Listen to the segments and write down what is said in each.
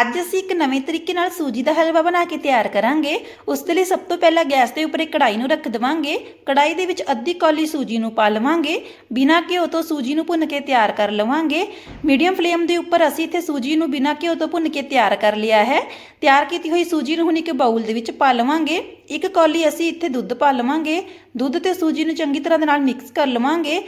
ਅੱਜ ਅਸੀਂ ਇੱਕ ਨਵੇਂ ਤਰੀਕੇ ਨਾਲ ਸੂਜੀ ਦਾ ਹਲਵਾ ਬਣਾ ਕੇ ਤਿਆਰ ਕਰਾਂਗੇ। ਉਸ ਦੇ ਲਈ ਸਭ ਤੋਂ ਪਹਿਲਾਂ ਗੈਸ ਦੇ ਉੱਪਰ ਇੱਕ ਕੜਾਈ ਨੂੰ ਰੱਖ ਦੇਵਾਂਗੇ। ਕੜਾਈ ਦੇ ਵਿੱਚ ਅੱਧੀ ਕੌਲੀ ਸੂਜੀ ਨੂੰ ਪਾ ਲਵਾਂਗੇ। ਬਿਨਾਂ ਘਿਓ ਤੋਂ ਸੂਜੀ ਨੂੰ ਭੁੰਨ ਕੇ ਤਿਆਰ ਕਰ ਲਵਾਂਗੇ। ਮੀਡੀਅਮ ਫਲੇਮ ਦੇ ਉੱਪਰ ਅਸੀਂ ਇੱਥੇ ਸੂਜੀ ਨੂੰ ਬਿਨਾਂ ਘਿਓ ਤੋਂ ਭੁੰਨ ਕੇ ਤਿਆਰ ਕਰ ਲਿਆ ਹੈ। ਤਿਆਰ ਕੀਤੀ ਹੋਈ ਸੂਜੀ ਨੂੰ ਹੁਣ ਇੱਕ ਬਾਉਲ ਦੇ ਵਿੱਚ ਪਾ ਲਵਾਂਗੇ। ਇੱਕ ਕੌਲੀ ਅਸੀਂ ਇੱਥੇ ਦੁੱਧ ਪਾ ਲਵਾਂਗੇ। ਦੁੱਧ ਤੇ ਸੂਜੀ ਨੂੰ ਚੰਗੀ ਤਰ੍ਹਾਂ ਦੇ ਨਾਲ ਮਿਕਸ ਕਰ ਲਵਾਂਗੇ।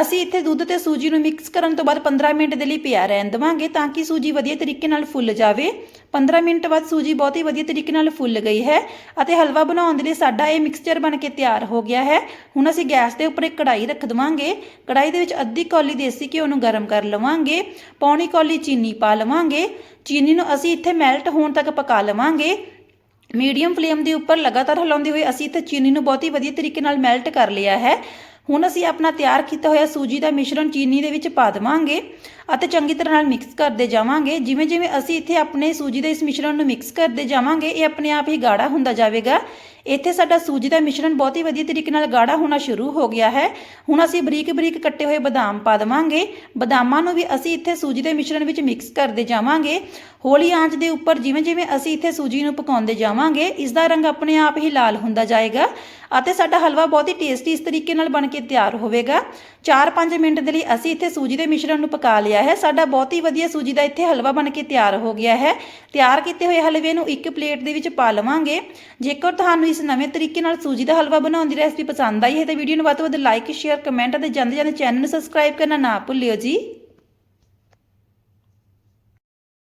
ਅਸੀਂ ਇੱਥੇ ਦੁੱਧ ਤੇ ਸੂਜੀ ਨੂੰ ਮਿਕਸ ਕਰਨ ਤੋਂ ਬਾਅਦ 15 ਮਿੰਟ ਦੇ ਲਈ ਪਿਆ ਰਹਿਣ ਦੇਵਾਂਗੇ ਤਾਂ ਕਿ ਸੂਜੀ ਵਧੀਆ ਤਰੀਕੇ ਨਾਲ ਫੁੱਲ ਜਾਵੇ। 15 ਮਿੰਟ ਬਾਅਦ ਸੂਜੀ ਬਹੁਤ ਹੀ ਵਧੀਆ ਤਰੀਕੇ ਨਾਲ ਫੁੱਲ ਗਈ ਹੈ ਅਤੇ ਹਲਵਾ ਬਣਾਉਣ ਦੇ ਲਈ ਸਾਡਾ ਇਹ ਮਿਕਸਚਰ ਬਣ ਕੇ ਤਿਆਰ ਹੋ ਗਿਆ ਹੈ। ਹੁਣ ਅਸੀਂ ਗੈਸ ਦੇ ਉੱਪਰ ਇੱਕ ਕੜਾਈ ਰੱਖ ਦੇਵਾਂਗੇ। ਕੜਾਈ ਦੇ ਵਿੱਚ ਅੱਧੀ ਕੌਲੀ ਦੇਸੀ ਘਿਓ ਨੂੰ ਗਰਮ ਕਰ ਲਵਾਂਗੇ। ਪੌਣੀ ਕੌਲੀ ਚੀਨੀ ਪਾ ਲਵਾਂਗੇ। ਚੀਨੀ ਨੂੰ ਅਸੀਂ ਇੱਥੇ ਮੈਲਟ ਹੋਣ ਤੱਕ ਪਕਾ ਲਵਾਂਗੇ। ਮੀਡੀਅਮ ਫਲੇਮ ਦੇ ਉੱਪਰ ਲਗਾਤਾਰ ਹਿਲਾਉਂਦੇ ਹੋਏ ਅਸੀਂ ਇੱਥੇ ਚੀਨੀ ਨੂੰ ਬਹੁਤ ਹੀ ਵਧੀਆ ਤਰੀਕੇ ਨਾਲ ਮੈਲਟ ਕਰ ਲਿਆ ਹੈ। ਹੁਣ ਅਸੀਂ ਆਪਣਾ ਤਿਆਰ ਕੀਤਾ ਹੋਇਆ ਸੂਜੀ ਦਾ ਮਿਸ਼ਰਣ ਚੀਨੀ ਦੇ ਵਿੱਚ ਪਾ ਦੇਵਾਂਗੇ ਅਤੇ ਚੰਗੀ ਤਰ੍ਹਾਂ ਨਾਲ ਮਿਕਸ ਕਰਦੇ ਜਾਵਾਂਗੇ। ਜਿਵੇਂ ਜਿਵੇਂ ਅਸੀਂ ਇੱਥੇ ਆਪਣੇ ਸੂਜੀ ਦੇ ਇਸ ਮਿਸ਼ਰਣ ਨੂੰ ਮਿਕਸ ਕਰਦੇ ਜਾਵਾਂਗੇ, ਇਹ ਆਪਣੇ ਆਪ ਹੀ ਗਾੜਾ ਹੁੰਦਾ ਜਾਵੇਗਾ। ਇੱਥੇ ਸਾਡਾ ਸੂਜੀ ਦਾ ਮਿਸ਼ਰਣ ਬਹੁਤ ਹੀ ਵਧੀਆ ਤਰੀਕੇ ਨਾਲ ਗਾੜਾ ਹੋਣਾ ਸ਼ੁਰੂ ਹੋ ਗਿਆ ਹੈ। ਹੁਣ ਅਸੀਂ ਬਰੀਕ ਬਰੀਕ ਕੱਟੇ ਹੋਏ ਬਦਾਮ ਪਾ ਦੇਵਾਂਗੇ। ਬਦਾਮਾਂ ਨੂੰ ਵੀ ਅਸੀਂ ਇੱਥੇ ਸੂਜੀ ਦੇ ਮਿਸ਼ਰਣ ਵਿੱਚ ਮਿਕਸ ਕਰਦੇ ਜਾਵਾਂਗੇ। ਹੌਲੀ ਆਂਚ ਦੇ ਉੱਪਰ ਜਿਵੇਂ ਜਿਵੇਂ ਅਸੀਂ ਇੱਥੇ ਸੂਜੀ ਨੂੰ ਪਕਾਉਂਦੇ ਜਾਵਾਂਗੇ ਇਸ ਦਾ ਰੰਗ ਆਪਣੇ ਆਪ ਹੀ ਲਾਲ ਹੁੰਦਾ ਜਾਏਗਾ ਅਤੇ ਸਾਡਾ ਹਲਵਾ ਬਹੁਤ ਹੀ ਟੇਸਟੀ ਇਸ ਤਰੀਕੇ ਨਾਲ ਬਣ ਕੇ ਤਿਆਰ ਹੋਵੇਗਾ। 4-5 ਮਿੰਟ ਦੇ ਲਈ ਅਸੀਂ ਇੱਥੇ ਸੂਜੀ ਦੇ ਮਿਸ਼ਰਣ ਨੂੰ ਪਕਾ ਲਿਆ ਹੈ। ਸਾਡਾ ਬਹੁਤ ਹੀ ਵਧੀਆ ਸੂਜੀ ਦਾ ਇੱਥੇ ਹਲਵਾ ਬਣ ਕੇ ਤਿਆਰ ਹੋ ਗਿਆ ਹੈ। ਤਿਆਰ ਕੀਤੇ ਹੋਏ ਹਲਵੇ ਨੂੰ ਇੱਕ ਪਲੇਟ ਦੇ ਵਿੱਚ ਪਾ ਲਵਾਂਗੇ। ਜੇਕਰ ਤੁਹਾਨੂੰ ਇਸ ਨਵੇਂ ਤਰੀਕੇ ਨਾਲ ਸੂਜੀ ਦਾ ਹਲਵਾ ਬਣਾਉਣ ਦੀ ਰੈਸਪੀ ਪਸੰਦ ਆਈ ਹੈ ਤਾਂ ਵੀਡੀਓ ਨੂੰ ਵੱਧ ਤੋਂ ਵੱਧ ਲਾਈਕ ਸ਼ੇਅਰ ਕਮੈਂਟ ਅਤੇ ਜਾਂਦੇ ਜਾਂਦੇ ਚੈਨਲ ਨੂੰ ਸਬਸਕ੍ਰਾਈਬ ਕਰਨਾ ਨਾ ਭੁੱਲਿਓ ਜੀ।